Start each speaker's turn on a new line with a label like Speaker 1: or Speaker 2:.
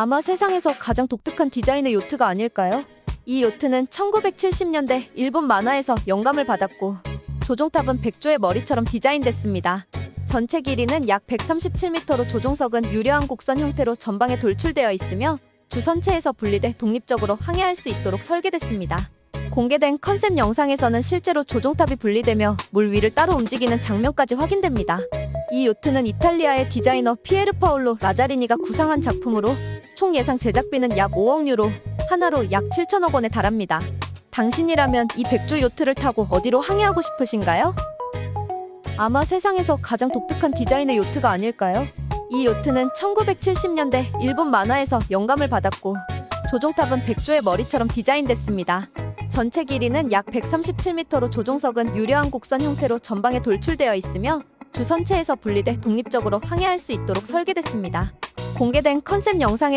Speaker 1: 아마 세상에서 가장 독특한 디자인의 요트가 아닐까요? 이 요트는 1970년대 일본 만화에서 영감을 받았고 조종탑은 백조의 머리처럼 디자인됐습니다. 전체 길이는 약 137m로 조종석은 유려한 곡선 형태로 전방에 돌출되어 있으며 주선체에서 분리돼 독립적으로 항해할 수 있도록 설계됐습니다. 공개된 컨셉 영상에서는 실제로 조종탑이 분리되며 물 위를 따로 움직이는 장면까지 확인됩니다. 이 요트는 이탈리아의 디자이너 피에르 파올로 라자리니가 구상한 작품으로 총 예상 제작비는 약 5억 유로, 하나로 약 7천억 원에 달합니다. 당신이라면 이 백조 요트를 타고 어디로 항해하고 싶으신가요? 아마 세상에서 가장 독특한 디자인의 요트가 아닐까요? 이 요트는 1970년대 일본 만화에서 영감을 받았고 조종탑은 백조의 머리처럼 디자인됐습니다. 전체 길이는 약 137m로 조종석은 유려한 곡선 형태로 전방에 돌출되어 있으며 주 선체에서 분리돼 독립적으로 항해할 수 있도록 설계됐습니다. 공개된 컨셉 영상에